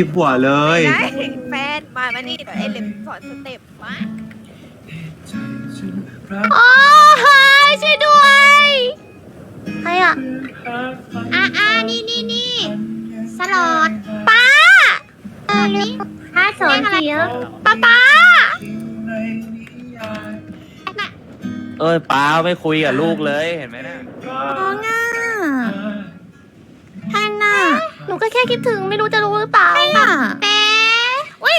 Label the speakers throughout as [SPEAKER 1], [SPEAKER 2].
[SPEAKER 1] มีผัวเลย
[SPEAKER 2] ได้แฟนมามานี่เดี๋ยวไอ้เล็มสอนสเต็ปมา
[SPEAKER 3] โอ้ยช่วยด้วยใครอะอ่าอ่านี่นี่นี่สลอดป้าเออนี่ถ้าสอนเสียป้าป้า
[SPEAKER 4] เอ้ยป้าไม่คุยกับลูกเลยเห็นไหมนะ
[SPEAKER 3] น้องอะท่านน่ะ หนูก็แค่คิดถึงไม่รู้จะรู้หรือเปล่าอะเป๊อุ้ย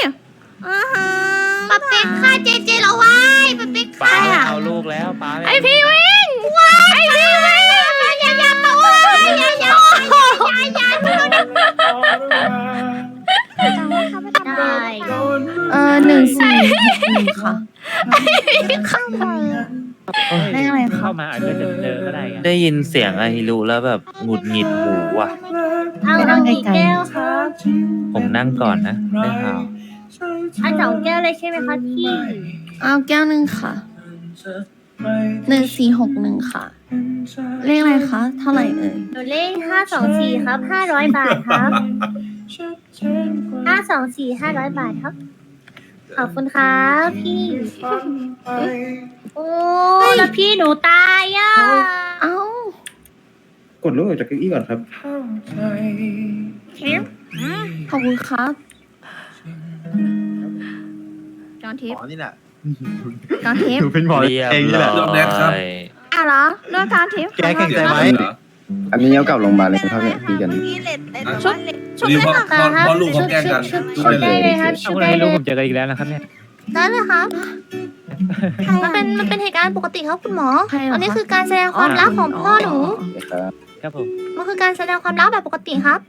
[SPEAKER 3] ป้าเป๊กฆ่าเจเจแล้ววายป้าเป๊ก
[SPEAKER 4] ป้า
[SPEAKER 3] ฆ่า
[SPEAKER 4] ไม่เอาลูกแล้วป้าม่
[SPEAKER 3] ไอพี่วิ่งไอพี่วิ่งอย่าอย่ามาว่าอย่าอย่าอย่าอย่าได้เออหนึ่งสี่หนึ่งค่ะเข้ามาได้อะไรคะ
[SPEAKER 5] เข้ามาอาจจะเจอก็ได้ไง
[SPEAKER 4] ได้ยินเสียงไอฮิรุแล้วแบบหงุดหงิดหูว่ะ
[SPEAKER 3] เอาเอากี่แก้วคะ
[SPEAKER 4] ผมนั่งก่อนนะได้ข่าว
[SPEAKER 3] เอาสองแก้วเลยใช่ไหมคะพี่ เอาแก้วหนึ่งค่ะหนึ่งสี่หกหนึ่งค่ะ เลขอะไรคะ เท่าไหร่เอ่ย
[SPEAKER 6] หนูเลขห้าสองสี่ครับห้าร้อยบาทครับห้าสองสี่ห้าร้อยบาทครับ ขอบคุณครับพี่ โอ้แล้วพี่หนูตายอะ
[SPEAKER 3] เอ้า ก
[SPEAKER 7] ดลูกออกจากเก้าอี้ก่อนครับ
[SPEAKER 3] ขอบคุณครับ
[SPEAKER 2] จอนทิพ
[SPEAKER 1] หม
[SPEAKER 2] ย์
[SPEAKER 1] อนี่แหละ
[SPEAKER 3] จอนทิพ
[SPEAKER 1] หนู
[SPEAKER 3] ย์
[SPEAKER 1] เป็นหมอ
[SPEAKER 4] เรียบ
[SPEAKER 1] เองนี่แหละ
[SPEAKER 4] ร้อย
[SPEAKER 3] อ้าวเหรอเรื่องจอนทิพย์
[SPEAKER 1] แกแข่งใจไหม
[SPEAKER 7] อันนี้เอากลับโรงพยาบาลเลยนะครับเนี่ยตีกัน
[SPEAKER 2] พี่เล็ดเล็ด
[SPEAKER 6] ชุบ
[SPEAKER 2] เล็ด
[SPEAKER 6] ชุบเล่นหรอคะครับชุบชุบชุบชุบได้เลยครับ
[SPEAKER 5] เอา
[SPEAKER 6] ชุบ
[SPEAKER 5] คน
[SPEAKER 6] ได้
[SPEAKER 5] ให้
[SPEAKER 6] เล
[SPEAKER 5] รู้
[SPEAKER 6] ย
[SPEAKER 5] ผมเจอกันอีกแล้วนะครับเนี่ย
[SPEAKER 3] ได้เลยครับมันเป็นมันเป็นเหตุการณ์ปกติครับคุณหมออันนี้คือการแสดงความรักของพ่อหนู
[SPEAKER 7] ครับ
[SPEAKER 5] ครับผม
[SPEAKER 3] มันคือการแสดงความรักแบบปกติครับ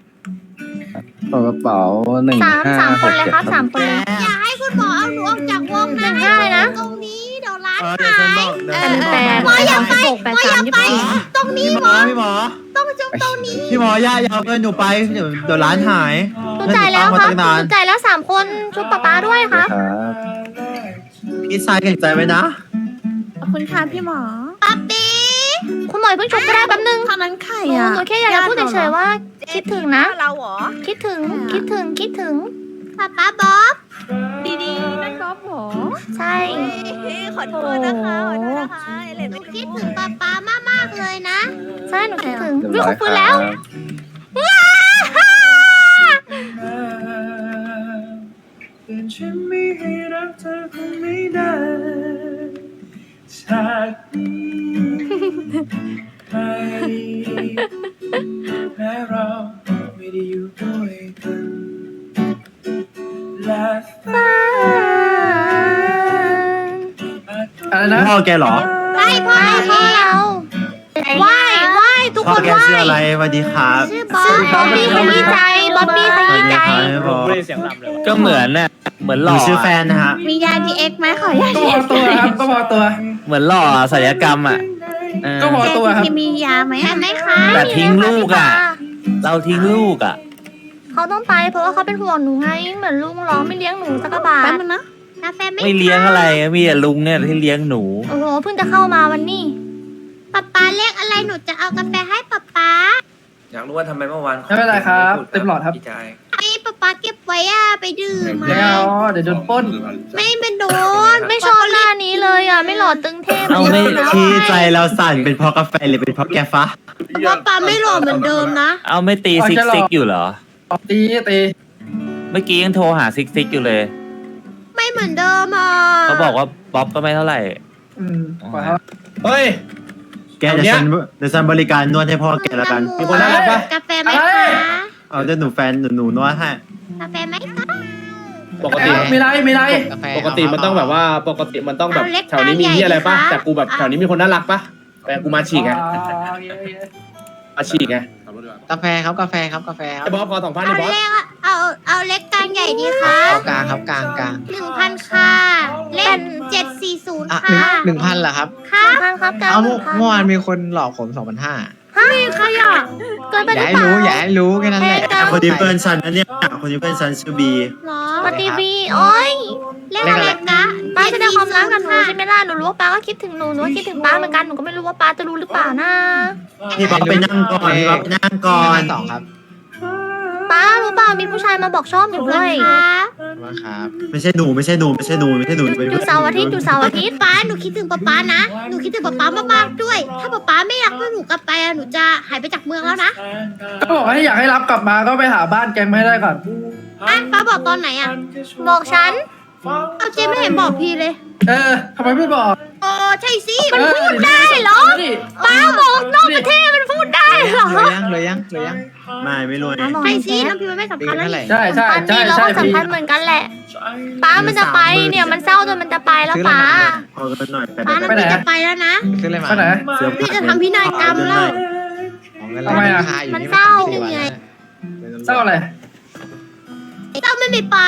[SPEAKER 7] กระเป๋าหนึ่ง
[SPEAKER 3] สาม
[SPEAKER 7] ห้า
[SPEAKER 3] สาม
[SPEAKER 7] ห
[SPEAKER 3] คน
[SPEAKER 7] ก
[SPEAKER 3] เลย
[SPEAKER 7] เจ็ด
[SPEAKER 3] ครับสามคนเลย
[SPEAKER 6] อย่าให้คุณหมอเอาหนูออกจากวง
[SPEAKER 3] หนึ่งห้าเลยนะ
[SPEAKER 6] ตรงนี้เดี๋ยวร้าน
[SPEAKER 1] เออเดี๋ยวฉันบอกเดี๋ยว
[SPEAKER 3] แป
[SPEAKER 1] ฉั
[SPEAKER 3] ด
[SPEAKER 1] น
[SPEAKER 3] แป
[SPEAKER 1] บอก
[SPEAKER 3] ดหมออย่าไปหกแปดสามยี่สิบสี่
[SPEAKER 6] ตรงนี้
[SPEAKER 1] พี่หมอพี่หมอ
[SPEAKER 6] ต้องจุบตรงนี้
[SPEAKER 1] พี่หมอย่าอย่าเอาเงินหนูไปเดี๋ยวเดี๋ยวร้านหาย
[SPEAKER 3] หนูจ่ายแล้ว
[SPEAKER 1] เงินหนู
[SPEAKER 3] ครับ
[SPEAKER 1] ตั้งมาตั้งนาน
[SPEAKER 3] หนูจ่ายแล้วสามคนชุบป๊าป๊าด้วยครับ
[SPEAKER 7] ครับ
[SPEAKER 1] พี่ชายแข่งใจไว้นะ
[SPEAKER 3] ขอบคุณค่ะพี่หมอป๊าปี คุณหมอเพิ่งชุบก็ได้แป๊บนึงทำนั้นไข่อะหนูแค่อยากจะพูดเฉยๆว่า คิดถึงนะ
[SPEAKER 2] เราเหรอ
[SPEAKER 3] คิดถึงคิดถึงคิดถึงป๊าป๊าบ๊อบ
[SPEAKER 2] ดีๆนั่นก๊อฟหรอ
[SPEAKER 3] ใช่
[SPEAKER 2] เฮ้ยขอโทษนะคะขอโทษนะคะไอ้เล็ดไม่
[SPEAKER 6] คิดถึงป๊าป๊ามากๆเลยนะ
[SPEAKER 3] ใช่หนูคิดถึง
[SPEAKER 7] เรียบ
[SPEAKER 3] วิ่ง
[SPEAKER 7] ร้อ
[SPEAKER 3] เขา
[SPEAKER 7] ย
[SPEAKER 3] ฟื้น
[SPEAKER 7] ค
[SPEAKER 3] แล้
[SPEAKER 7] รั
[SPEAKER 3] ว
[SPEAKER 7] บ
[SPEAKER 8] ฉันไม่ให้รักเธอคงไม่ได้จากนี้
[SPEAKER 1] พ่อแกเหรอ
[SPEAKER 3] ไล่พ่อพ่อเราไหว้ไหว้ทุก
[SPEAKER 1] พ่อ
[SPEAKER 3] คน
[SPEAKER 1] แก
[SPEAKER 3] ไหว้
[SPEAKER 1] ชื่ออะไรสวัสดีครับ
[SPEAKER 3] ชื่อบอสบ๊อบบี้ขยี้ใจบ๊อบบี้ขยี้ใจ
[SPEAKER 1] พ่อ
[SPEAKER 5] ไม่ได้เสียงหลับเลย
[SPEAKER 4] ก็เหมือนน่ะเหมือนห
[SPEAKER 1] ห
[SPEAKER 4] ล่
[SPEAKER 1] นู
[SPEAKER 4] อ
[SPEAKER 1] ชื่อแฟนนะฮะ
[SPEAKER 3] มียาดีเอ็กไหมขอยา
[SPEAKER 8] ก็
[SPEAKER 3] ดี
[SPEAKER 8] พอตัวครับก็พอตัว
[SPEAKER 4] เหมือนหล่อศัลยกรรมอะเออ
[SPEAKER 8] ก็พอตัวครับ
[SPEAKER 3] มียาไหมไหมคะ
[SPEAKER 4] แต่ทิ้งลูกอะ เราทิ้งลูกอะ
[SPEAKER 3] เขาต้องไปเพราะว่าเขาเป็นห่วงหนูไงเหมือนลุงร้องไม่เลี้ยงหนูสักกะบาทแป๊บนึงนะ กาแฟไม่
[SPEAKER 4] ไม่เลี้ยงอะไรมีแต่ลุงเนี่ยที่เลี้ยงหนู
[SPEAKER 3] โอ้โหเพิ่งจะเข้ามาวันนี้
[SPEAKER 6] ป๊าป๊าเรียกอะไรหนูจะเอากาแฟให้ป๊าป๊า
[SPEAKER 9] อยากรู้ว่าทำไมเมื่อวาน
[SPEAKER 8] ไม่เป็นไรครับเต็มหลอดครับ
[SPEAKER 9] พี่ชาย
[SPEAKER 6] ให้ป๊าป๊าเก็บไว้อะไปดื่ม
[SPEAKER 8] ไม่
[SPEAKER 6] มา
[SPEAKER 8] เอาเดี๋ยวโดนปล้น
[SPEAKER 6] ไม่เป็นโดน
[SPEAKER 3] ไม่ชอบหน้านี้เลยอะ ไม่หล่อตึงเทพ
[SPEAKER 4] เอาไม่
[SPEAKER 1] ที่ใจเราสั่นเป็นเพราะกาแฟหรือเป็นเพราะแกฟ้า
[SPEAKER 6] ป๊าป๊าไม่หล่อเหมือนเดิมนะ
[SPEAKER 4] เอาไม่ตีซิกซิกอยู่เหรอ
[SPEAKER 8] ตีตี
[SPEAKER 4] เมื่อกี้ยังโทรหาซิกซิกอยู่เลย
[SPEAKER 6] ไม่เหมือนเดิมอะ
[SPEAKER 4] เขาบอกว่าบ๊อบก็ไม่เท่าไหร่
[SPEAKER 8] อืมปล่อยครับ
[SPEAKER 9] เฮ้ย
[SPEAKER 1] แกเดี๋ยวฉันเดี๋ยวฉันบริการนวดให้พ่อแกแล้วกัน
[SPEAKER 9] มีคนน่ารักปะ
[SPEAKER 6] กาแฟไหมคะ
[SPEAKER 1] เอาเดี๋ยวหนูแฟนหนูหนูนวดให้
[SPEAKER 6] กาแฟไหมคะ
[SPEAKER 9] ปกติ
[SPEAKER 8] มีไรมีไร
[SPEAKER 9] ปกติมันต้องแบบว่าปกติมันต้องแบบ
[SPEAKER 6] เอาเล็ก
[SPEAKER 9] แถวนี้มี
[SPEAKER 6] กลาง
[SPEAKER 9] ที่อะไรปะ
[SPEAKER 6] ใหญ่ดีคะ
[SPEAKER 9] แต่กูแบบแถวนี้มีคนน่ารักปะแต่กูมาฉีกไง
[SPEAKER 8] อ๋อโอเคโอเค
[SPEAKER 9] มาฉีกไง
[SPEAKER 10] กาแฟครับกาแฟครับกาแฟครั
[SPEAKER 9] ไอ้
[SPEAKER 10] บบ
[SPEAKER 9] อสพอสองพัน
[SPEAKER 6] เอา
[SPEAKER 9] ไอ้บอส
[SPEAKER 6] เล็กอะเอาเอาเล็กกลางใหญ่ดีคะ
[SPEAKER 10] เอากลางครับกลางกลาง
[SPEAKER 6] หนึ่งพันค่ะ เล่นเจ็ดสี่ศูนย์
[SPEAKER 10] อะหนึ่ง
[SPEAKER 6] ค่ะ
[SPEAKER 10] หนึ่งพันเหรอครับ
[SPEAKER 6] ค่ะ
[SPEAKER 3] พันครับกา
[SPEAKER 10] เอา
[SPEAKER 3] ห
[SPEAKER 10] เมื่
[SPEAKER 3] นึ่
[SPEAKER 10] อง
[SPEAKER 3] พัน
[SPEAKER 10] เมื่อวานมีคนหลอกผมสองพันห้า
[SPEAKER 3] ใครอะเกินไป
[SPEAKER 10] อ
[SPEAKER 3] หรื
[SPEAKER 10] ย่า
[SPEAKER 3] อ
[SPEAKER 10] ให้
[SPEAKER 3] เปล่า
[SPEAKER 10] รู้อย่าให้รู้แค่นั้นแหละ
[SPEAKER 3] เอ้ย
[SPEAKER 1] คนนี้เพื่อนฉันนะเนี่ยคนนี้เพื่อนฉันชื่อบี
[SPEAKER 6] เหรอ
[SPEAKER 3] ปฏิบีโอ้ย
[SPEAKER 6] เล่นอะไรนะ
[SPEAKER 3] ป้าแสดงความรักกับหนูใช่ไหมล่ะหนูรู้ว่าป้าก็คิดถึงหนูหนูก็คิดถึงป้าเหมือนกันหนูก็ไม่รู้ว่าป้าจะรู้หรือเปล่านะ
[SPEAKER 1] พี่บ๊อบไปนั่งก่อนพี่บ๊อบไปนั่งก่อน
[SPEAKER 10] สองครับ
[SPEAKER 3] ป้ารู้เปล่ามีผู้ชายมาบอกชอบหนูด้วย
[SPEAKER 6] ครับ
[SPEAKER 10] ว่าครับ
[SPEAKER 1] ไม่ใช่หนูไม่ใช่หนูไม่ใช่หนูไม่ใช่หนูเป็น
[SPEAKER 3] อยู่เสาร์อาทิตย์อยู่เสาร์อาทิตย์
[SPEAKER 6] ป้าหนูคิดถึงป๊าป๊านะหนูคิดถึงป๊าป๊ามากๆด้วย ถ้าป๊าป๊าไม่อยากให้หนูกลับไปอะหนูจะหายไปจากเมืองแล้วนะ
[SPEAKER 8] เขาบอกให้อยากให้รับกลับมาก็ไปหาบ้านแกงไม่ได้ก่อน
[SPEAKER 6] อะป้าบอกตอนไหนอะ
[SPEAKER 3] บอกฉัน
[SPEAKER 6] เอาเจไม่เห็นบอกพี่เลย
[SPEAKER 8] เออทำไมไม่บอก
[SPEAKER 6] โอ้ใช่สิ
[SPEAKER 8] มันพูดได้เหรอ
[SPEAKER 6] ป้าบอกนอกประเทศมันพูดได้เหรอ
[SPEAKER 10] เลยยังเลยยังเลยยัง
[SPEAKER 1] ไม่ไม่รวย
[SPEAKER 3] ป้าบอก
[SPEAKER 6] ใช่
[SPEAKER 3] ให้
[SPEAKER 6] สิ
[SPEAKER 3] แก
[SPEAKER 6] น้ำพี่มันไม่สำ
[SPEAKER 10] ปี
[SPEAKER 6] คัญ
[SPEAKER 10] เท่า
[SPEAKER 6] แล้ว
[SPEAKER 10] ไหร่
[SPEAKER 6] นี่
[SPEAKER 8] ใช่ใช่
[SPEAKER 3] สำคัญ
[SPEAKER 8] ใช่
[SPEAKER 3] ดีเรา
[SPEAKER 8] ใช่
[SPEAKER 3] ก็สำ
[SPEAKER 8] พี่
[SPEAKER 3] คัญเหมือนกันแหละ ป้ามันจะไปเนี่ยมันเศร้าจนมันจะไปแล้วป้า
[SPEAKER 1] พอกันหน่อยไป
[SPEAKER 6] ป้า
[SPEAKER 1] ไป
[SPEAKER 6] น้ำพี่จะไปแล้วนะ
[SPEAKER 10] ซื้ออะไรมา
[SPEAKER 8] ไปไหน
[SPEAKER 1] เสื้อ
[SPEAKER 6] พี่จะทำพินัยกรรมแล้ว
[SPEAKER 10] ของเงิน
[SPEAKER 8] ทำไมอะ
[SPEAKER 10] ราคาอยู่
[SPEAKER 3] มัน
[SPEAKER 10] นี่
[SPEAKER 3] เศร้า
[SPEAKER 10] สี่วัน
[SPEAKER 6] ไง
[SPEAKER 10] แล้ว
[SPEAKER 8] เศร้าอะไร
[SPEAKER 6] เจ้าไม่มีป้า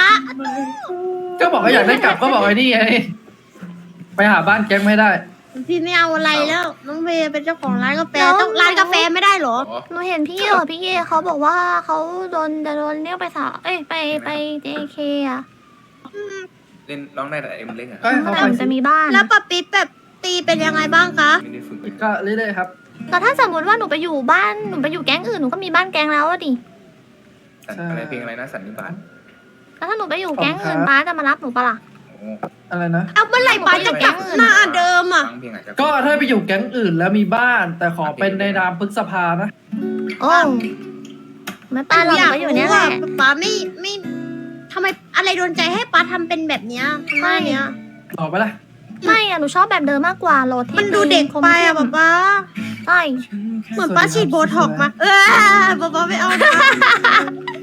[SPEAKER 8] ก็บอกว่าอยากได้กลับก็บอกไอ้นี่ไงไปหาบ้านแกงไม่ได้
[SPEAKER 6] พี่ไม่เอาอะไรแล้วน้องเวย์เป็นเจ้าของร้านกาแฟต้องร้านกาแฟไม่ได้เหรอ
[SPEAKER 3] หนูเห็นพี่เหรอพี่เอเขาบอกว่าเขาโดนจะโดนเรียกไปสาเอ้ยไปไปเจเคอะ
[SPEAKER 11] เล่นร้องได้แต่เอ็มเล่นอะ
[SPEAKER 8] ก็ให้
[SPEAKER 3] เมื่
[SPEAKER 8] เขา
[SPEAKER 3] อไหร่
[SPEAKER 8] ไป
[SPEAKER 3] มันจะมีบ้าน
[SPEAKER 6] แล้วปะปิ๊บแบบตีเป็นยังไงบ้างคะ
[SPEAKER 11] ไม่ได้ฝึก
[SPEAKER 8] ก็เรื่อยๆครับ
[SPEAKER 3] แต่ถ้าสมมติว่าหนูไปอยู่บ้านหนูไปอยู่แก๊งอื่นหนูก็มีบ้านแก๊งแล้วอะดิ
[SPEAKER 11] สันอะไรเพลงอะไรนะสันนิบาต
[SPEAKER 3] แล้วถ้าหนูไปอยู่แก๊งอื่น
[SPEAKER 8] ครับ
[SPEAKER 3] ป้าจะมารับหนูปะล่ะ
[SPEAKER 11] โอ้
[SPEAKER 8] อะไรนะ
[SPEAKER 6] เอาเมื่อไหร่ป้าจะกลับหน้าเดิมอะ
[SPEAKER 11] ฟังเพลงอาจจะ
[SPEAKER 8] ก็ถ้าไปอยู่แก๊งอื่นแล้วมีบ้าน แต่ขอเป็นในนามพฤกษภานะ
[SPEAKER 3] โอ้ไม่ป้าเราก็อยู่เนี่ยแหละ
[SPEAKER 6] ป้าไม่ไม่ทำไมอะไรโดนใจให้ป้าทำเป็นแบบเนี้ยทำไมเนี้ย
[SPEAKER 8] ต่อไปละ
[SPEAKER 3] ไม่อะหนูชอบแบบเดิมมากกว่าโหลดที่
[SPEAKER 6] มันดูเด็กไปอะป๊าป๊า
[SPEAKER 3] ใช่
[SPEAKER 6] เหมือนป้าฉีดโบท็อกซ์มา เออป๊าป๊าไม่เอานะ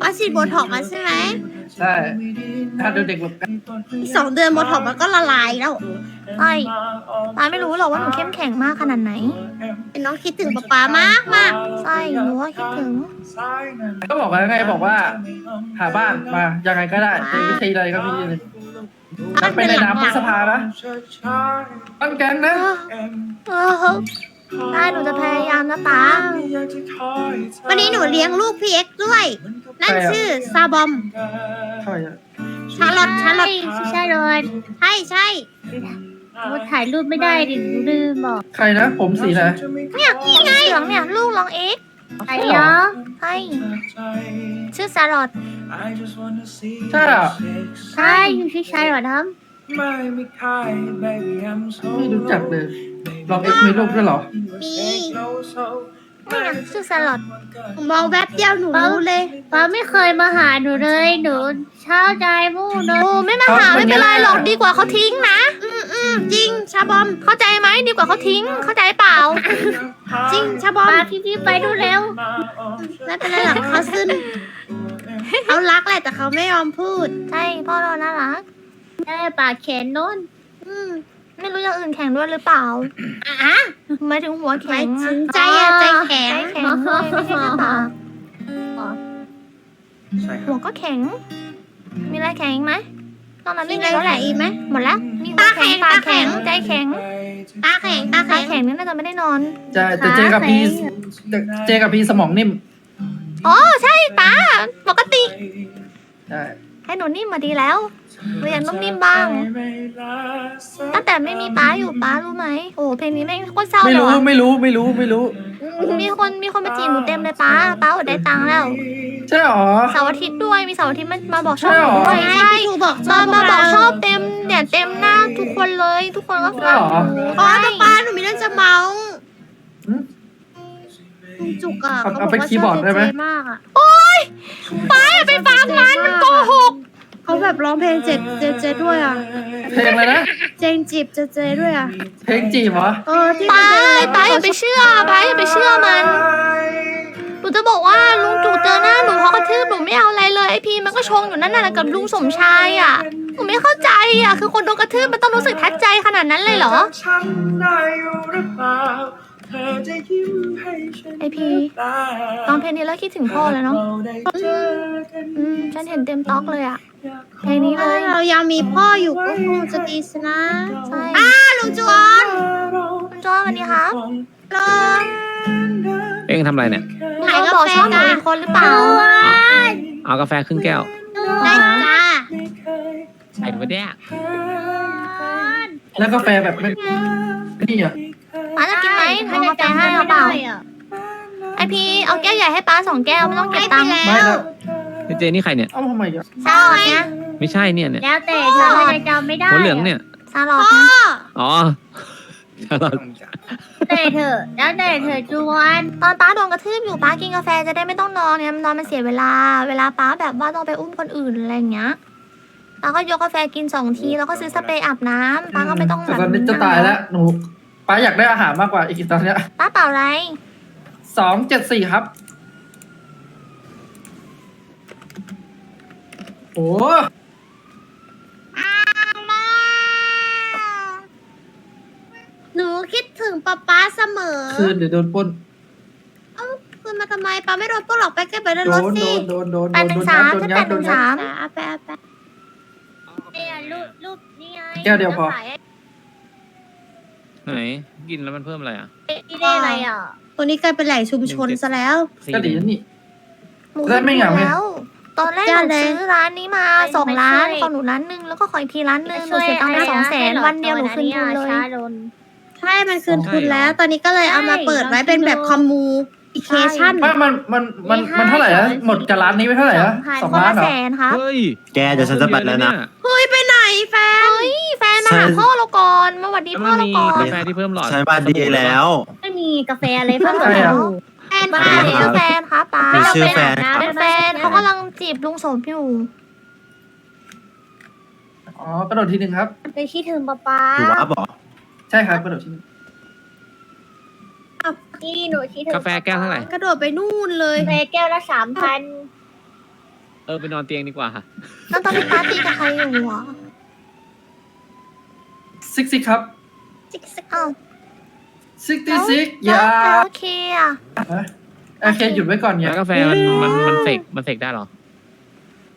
[SPEAKER 6] ป้าฉีดโบท็อกซ์มาใช่ไหม
[SPEAKER 8] ใช่ถ้าดูเด็กแบบ
[SPEAKER 6] อีกสองเดือนโบท็อกซ์มันก็ละลายแล้ว
[SPEAKER 3] ใช่ป้าไม่รู้หรอกว่าหนูเข้มแข็งมากขนาดไหน
[SPEAKER 6] เป็นน้องคิดถึงป๊าป๊ามากมาก
[SPEAKER 3] ใช่หนูว่าคิดถึง
[SPEAKER 8] ก็บอกว่าไงบอกว่า หาบ้านมายังไงก็ได้ในวิธีใดก็มีเลยมันเป็นในนามพฤษภานะบ้านแก๊งนะ
[SPEAKER 3] เออ ได้หนูจะพยายามนะป้า
[SPEAKER 6] วันนี้หนูเลี้ยงลูกพี่เอ็กซ์ด้วย นั่นชื่อซาบอม
[SPEAKER 8] ใช่อะ
[SPEAKER 6] ชาลอตชาลอต
[SPEAKER 3] ใช่เลย
[SPEAKER 6] ใช่ใช่
[SPEAKER 3] ถ่ายรูปไม่ได้ดิลืมบอก
[SPEAKER 8] ใครนะ ผมสีไหน
[SPEAKER 3] เนี่ยนี่ไงเหลืองเนี่ยลูกลองเอ็กซ์
[SPEAKER 6] ใช่เหรอ
[SPEAKER 3] ใช่ชื่อซาลอด
[SPEAKER 8] ใช่อะ
[SPEAKER 3] ใช่อยู่ที่ชายหรอน้
[SPEAKER 8] ไม่รู้จักเลย ลองเอ็กซ์มีรูปด้วยเหรอ
[SPEAKER 6] มีำ
[SPEAKER 3] นี่ไงชื่อซาลอด
[SPEAKER 6] ผมมองแวบเดียวหนูรู้เลย
[SPEAKER 3] ป้าไม่เคยมาหาหนูเลย หนูเช้าใจมู่เลยโอ้ไม่มาหา
[SPEAKER 8] ครับ
[SPEAKER 3] ไม่เป็นไรหรอก
[SPEAKER 8] มันยาก
[SPEAKER 3] ดีกว่าเขาทิ้งนะ
[SPEAKER 6] อืมอืมจริงชาบอม
[SPEAKER 3] เข้าใจไหมดีกว่าเขาทิ้ง เข้าใจเปล่า
[SPEAKER 6] จริงชาบอม
[SPEAKER 3] ป้าพี่พี่ไปดูเร็ว
[SPEAKER 6] ไม่เป็นไรหรอกเขาซึนเขารักแหละแต่เขาไม่ยอมพูด
[SPEAKER 3] ใช่พ่อเราน่ารักใช่ปากแขนโน้น
[SPEAKER 6] อืม
[SPEAKER 3] ไม่รู้อย่างอื่นแข็งด้วยหรือเปล่า
[SPEAKER 6] อะ
[SPEAKER 3] หมายถึงหัว
[SPEAKER 6] ห
[SPEAKER 3] แข็
[SPEAKER 6] มาย
[SPEAKER 3] ง
[SPEAKER 6] ถึงใจอะใจแข็ง
[SPEAKER 3] ใจแข็งด้วยไม่ใช่แค่ปาก
[SPEAKER 11] ใช่ค
[SPEAKER 3] หั
[SPEAKER 11] รับ
[SPEAKER 3] วก็แข็ง มีอะไรแข็งอีกไหมตอนนั้น
[SPEAKER 6] มี
[SPEAKER 3] ไม่
[SPEAKER 6] อะไร
[SPEAKER 3] มีแล้วแห
[SPEAKER 6] แข็
[SPEAKER 3] ละ
[SPEAKER 6] งอีกไหม
[SPEAKER 3] หมดแล้วมีหัวแข็ง
[SPEAKER 6] ตา
[SPEAKER 3] ปาก
[SPEAKER 6] แข็
[SPEAKER 3] แข็
[SPEAKER 6] ง
[SPEAKER 3] งใจแข็ง
[SPEAKER 6] ตาแข็งตา
[SPEAKER 3] ตา
[SPEAKER 6] แข็ง
[SPEAKER 3] แข็งนี่น่าจะไม่ได้นอน
[SPEAKER 8] จะจะเจกับพีเจกับพีสมองนิ่ม
[SPEAKER 3] อ๋อใช่ป้าปกติ
[SPEAKER 8] ใช่
[SPEAKER 3] ให้หนูนิ่มมาดีแล้ว หนูอยากนุ่มนิ่มบ้าง ตั้งแต่ไม่มีป้าอยู่ป้ารู้ไหมโอ้เพลงนี้แม่งโคตรเศร้า
[SPEAKER 8] ไม่
[SPEAKER 3] เลย
[SPEAKER 8] รู้
[SPEAKER 3] ว่ะ
[SPEAKER 8] ไม่รู้ไม่รู้ไม่รู้
[SPEAKER 3] มีคนมีคนมาจีบหนูเต็มเลยป้าป้าอดได้ตังค์แล้ว
[SPEAKER 8] ใช่หรอ
[SPEAKER 3] เสาร์อาทิตย์ด้วยมีเสาร์อาทิตย์มามาบอกชอบ
[SPEAKER 8] ใช่
[SPEAKER 3] ห
[SPEAKER 8] หร
[SPEAKER 3] นู
[SPEAKER 8] อ
[SPEAKER 3] ด้วย
[SPEAKER 6] ใช่
[SPEAKER 3] ใช่
[SPEAKER 6] พี่ทูบอก
[SPEAKER 3] มามาบอกชอบ
[SPEAKER 6] เเต็
[SPEAKER 3] มเนี่ยเต็มหน้าทุกคนเลยทุกคนก็ฟังหนู
[SPEAKER 6] ป้า
[SPEAKER 3] ใช่
[SPEAKER 6] ป้าหนูมีเรื่องจะเมา
[SPEAKER 8] หืม
[SPEAKER 6] คุณจุกอะ
[SPEAKER 8] เอา
[SPEAKER 6] เขาบ
[SPEAKER 8] เอา
[SPEAKER 6] อก
[SPEAKER 8] ไป
[SPEAKER 6] ว่า
[SPEAKER 8] คีย์บอร์ดได้ไหม
[SPEAKER 6] ชเจเจมากอะ
[SPEAKER 3] ป้าอย่าไปฟังมันมันโกหก
[SPEAKER 6] เขา แบบร้องเพลงเจเจเจด้วยอะ
[SPEAKER 8] เพลงอะไรนะ
[SPEAKER 6] เจงจีบเจเจด้วยอะ
[SPEAKER 8] เพลงจีบเหรอ
[SPEAKER 6] เออที่
[SPEAKER 3] ป้า
[SPEAKER 6] เป็นเพลง
[SPEAKER 3] ป้าอย่าไปเชื่อป้าอย่าไปเชื่อมันหนูจะบอกว่าลุงจู่เจอหน้าหนูเขากระทืบหนูไม่เอาอะไรเลยไอพีมันก็ชงอยู่นั่นน่ะกับลุงสมชายอะหนูไม่เข้าใจอะคือคนโดนกระทืบมันต้องรู้สึกทัดใจขนาดนั้นเลยเหรอไอพีตอนเพลงนี้แล้วคิดถึงพ่อเลยเนาะอืมฉันเห็นเต็มต็อกเลยอะ เพลงนี้เลย
[SPEAKER 6] เรายังมีพ่ออยู่ก็คงจะดีสินะ
[SPEAKER 3] ใช่
[SPEAKER 6] อ้าลุงจวน
[SPEAKER 3] คุณจอวันนี้ครับ
[SPEAKER 6] รอ
[SPEAKER 4] เองทำอะไรเนี่ย
[SPEAKER 3] ลุงจอบอกชอบหนูอีกคนหรือเปล่า
[SPEAKER 4] เอากาแฟครึ่งแก้ว
[SPEAKER 6] ได้จ้า
[SPEAKER 4] ใส่ไปเนี่ย
[SPEAKER 8] แล้วกาแฟแบบไม่นี่อะ
[SPEAKER 3] ป้าจะกินไหมทำกาแฟให้เอาเปล่าไอพีเอาแก้วใหญ่ให้ป้าสองแก้วไม่ต้องเก็บตังค์
[SPEAKER 6] ให้ไป
[SPEAKER 8] ไม่
[SPEAKER 6] แล้
[SPEAKER 8] แล้ว ว
[SPEAKER 5] เจนี่ใครเนี่ย
[SPEAKER 8] เอ้าทำไมอะ
[SPEAKER 12] สลอดนะ
[SPEAKER 5] ไม่ใช่เนี่ยเนี่ย
[SPEAKER 12] แล้วแต่เธอจะจำไม่ได้
[SPEAKER 5] หัวเหลืองเนี่ย
[SPEAKER 12] สลอดนะ
[SPEAKER 5] อ๋อตลอด
[SPEAKER 11] ต้องจ่าย
[SPEAKER 12] แต่เธอแล้วแต่เธอจวน
[SPEAKER 2] ตอนป้าโดนกระทืบอยู่ป้ากินกาแฟจะได้ไม่ต้องนอนเนี่ยนอนมันเสียเวลา เวลาป้าแบบว่าต้องไปอุ้มคนอื่นอะไรอย่างเงี้ยป้าก็ยกกาแฟกินสองทีแล้วก็ซื้อสเปรย์อาบน้ำป้าก็ไม่ต้อง
[SPEAKER 8] แต่
[SPEAKER 2] แบบ
[SPEAKER 8] ตอนนี้จะตายแล้วหนูป้าอยากได้อาหารมากกว่าอีกตอนเนี้ย
[SPEAKER 2] ป้าเปล่าอะไร
[SPEAKER 8] สองเจ็ดสี่ครับ อ้
[SPEAKER 6] หนูคิดถึงป๊าป๊าเสมอ
[SPEAKER 8] คืนเดี๋ยวโดนปล้น
[SPEAKER 6] คืนมาทำไมป๊าไม่โดนปล้นหรอกไปแค่ไปใน
[SPEAKER 8] โด
[SPEAKER 6] รถ
[SPEAKER 8] น
[SPEAKER 6] สิ
[SPEAKER 8] โดนโดนโดน
[SPEAKER 2] แปดห
[SPEAKER 8] โด
[SPEAKER 2] นึ่
[SPEAKER 8] น
[SPEAKER 2] งสาม
[SPEAKER 8] โดน
[SPEAKER 2] ฉัน
[SPEAKER 8] ยั
[SPEAKER 2] แป
[SPEAKER 8] ด
[SPEAKER 2] ดห
[SPEAKER 8] โด
[SPEAKER 2] นึ่
[SPEAKER 8] น
[SPEAKER 2] ง
[SPEAKER 8] ยัด
[SPEAKER 2] สาม
[SPEAKER 6] เอาไปเอาไป
[SPEAKER 12] เนี่ยรูปรูปนี่ไง
[SPEAKER 8] แก้วเดียวพอ
[SPEAKER 5] ไหนกินแล้วมันเพิ่มอะไรอะ
[SPEAKER 12] ที่ได้อะไรอะ
[SPEAKER 6] ตัวนี้กลายเป็นแหล่งชุมชนซะแล้ว
[SPEAKER 5] สี่
[SPEAKER 8] ก็ดีนะนี่
[SPEAKER 2] หมู
[SPEAKER 8] แล้วไม่เหงาไหม
[SPEAKER 2] แล้ว ตอนแรกห
[SPEAKER 6] จ้า
[SPEAKER 2] นู
[SPEAKER 6] เลย
[SPEAKER 2] ซื้อร้านนี้มาสองร้านของหนูร้านหนึ่งแล้วก็ขออีกทีร้านหนึ่งหนูเสียตังค์ไปสองแสนวันเดียวหนูคืนทุนเลย
[SPEAKER 12] ช้าลน
[SPEAKER 6] ใช่มันคืนทุนแล้ว ตอนนี้ก็เลยเอามาเปิดไว้เป็นแบบคอมมูนิเคชั่น
[SPEAKER 8] ไม่มันมันมันมันเท่าไหร่นะหมดกับร้านนี้ไปเท่าไหร่นะสอง
[SPEAKER 2] คน
[SPEAKER 8] ล้าน
[SPEAKER 2] ละ
[SPEAKER 8] เหร
[SPEAKER 2] แส
[SPEAKER 8] อน
[SPEAKER 2] ครับ
[SPEAKER 5] เฮ้ย
[SPEAKER 1] แกเดี๋ยวฉันจะไปแล้วนะ
[SPEAKER 6] เฮ้ยไปไหนแฟน
[SPEAKER 2] เฮ้ยแฟนมาหาพ่อเราก่อนมาหวัดดี
[SPEAKER 5] แล้ว
[SPEAKER 2] พ่
[SPEAKER 5] มั
[SPEAKER 2] อนเรา
[SPEAKER 5] มี
[SPEAKER 2] ก่อน
[SPEAKER 5] กาแฟที่เพิ่มหลอด
[SPEAKER 1] ฉันบ้านดีแล้ว
[SPEAKER 12] ไม่มีกาแฟอะไรเพิ่ม
[SPEAKER 8] ใช่
[SPEAKER 12] เติ
[SPEAKER 8] อะ
[SPEAKER 12] ม
[SPEAKER 6] แฟ น
[SPEAKER 2] มา
[SPEAKER 6] มา
[SPEAKER 2] เดี๋
[SPEAKER 6] เดี๋
[SPEAKER 2] ย
[SPEAKER 6] ยวว
[SPEAKER 2] แฟนครับป้า
[SPEAKER 1] มีชื่อแฟน
[SPEAKER 2] เป็นแฟนเขากำลังจีบลุงสมอยู่
[SPEAKER 8] อ๋อกระโดดทีหนึ่งครับ
[SPEAKER 12] ไปคิดถึงป๊าป๊า
[SPEAKER 1] ถือว่าบอก
[SPEAKER 8] ใช่ครับกระโดดทีหนึ่ง
[SPEAKER 12] นี่หนูคิดถึง
[SPEAKER 5] กาแฟแก้วเท่าไหร่
[SPEAKER 6] กระโดดไปนู่นเลย
[SPEAKER 12] กาแฟแก้วละสามพัน
[SPEAKER 5] เออไปนอนเตียงดีกว่า
[SPEAKER 2] แล้วตอนนี้ป้าตีกับใครอยู่อะ
[SPEAKER 8] ซิกซิกครับ
[SPEAKER 2] จิ๊กซิกเอ้า
[SPEAKER 8] ซิกตี้ซิกอ
[SPEAKER 2] แล้ว
[SPEAKER 8] ย่า
[SPEAKER 2] แล้วโอเคอะ
[SPEAKER 8] โอเคหยุดไว้ก่อนเนี่ย
[SPEAKER 5] แล้วกาแฟมันมันมันเสกมันเสกได้เหรอ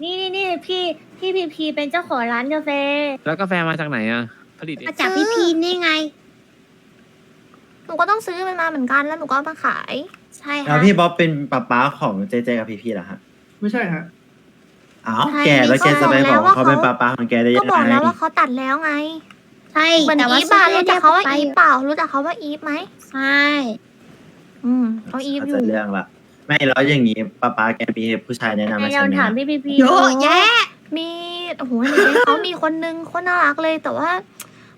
[SPEAKER 12] นี่นี่นี่พี่พี่พีพีเป็นเจ้าของร้านกาแฟ
[SPEAKER 5] แล้วกาแฟมาจากไหนอะ ผลิตเอง
[SPEAKER 6] มาจากพี่พีนี่ไง
[SPEAKER 2] หนูก็ต้องซื้อมันมาเหมือนกันแล้วหนูก็เอามาขาย ใช่
[SPEAKER 1] แล้ว
[SPEAKER 2] ค่ะ
[SPEAKER 1] พี่บ๊อบเป็นป๊าป๊าของเจเจกับพี่พี่เหรอฮะ
[SPEAKER 8] ไม่ใช่ฮะ
[SPEAKER 1] อ้าวแกแล้วแกจะไปบอกว่าเขาเป็นป๊าป๊าของแกได้
[SPEAKER 2] ก็
[SPEAKER 1] ยัง
[SPEAKER 2] บอก
[SPEAKER 1] ไง
[SPEAKER 2] แล้วว่าเขาตัดแล้วไง
[SPEAKER 6] ใช่
[SPEAKER 2] เหมือน
[SPEAKER 6] แต่ว่า
[SPEAKER 2] อีฟอะรู้จักเขาว่า
[SPEAKER 6] ไป
[SPEAKER 2] อีฟเปล่า รู้จักเขาว่าอีฟไหม
[SPEAKER 6] ใช่
[SPEAKER 2] อืมเขาอีฟ
[SPEAKER 1] เขา
[SPEAKER 2] อยู่
[SPEAKER 1] จะเรื่องละไม่แล้วอย่างนี้ป๊าป๊าแกมีผู้ชายแนะนำ
[SPEAKER 12] ให้
[SPEAKER 1] ให้
[SPEAKER 12] เรา
[SPEAKER 1] ฉันไหม
[SPEAKER 12] ถาม
[SPEAKER 1] ฮะ
[SPEAKER 12] พี่พีพี
[SPEAKER 6] เยอะแยะ
[SPEAKER 2] มีโอ้โหในเฟซเขามีคนนึงคนน่ารักเลยแต่ว่า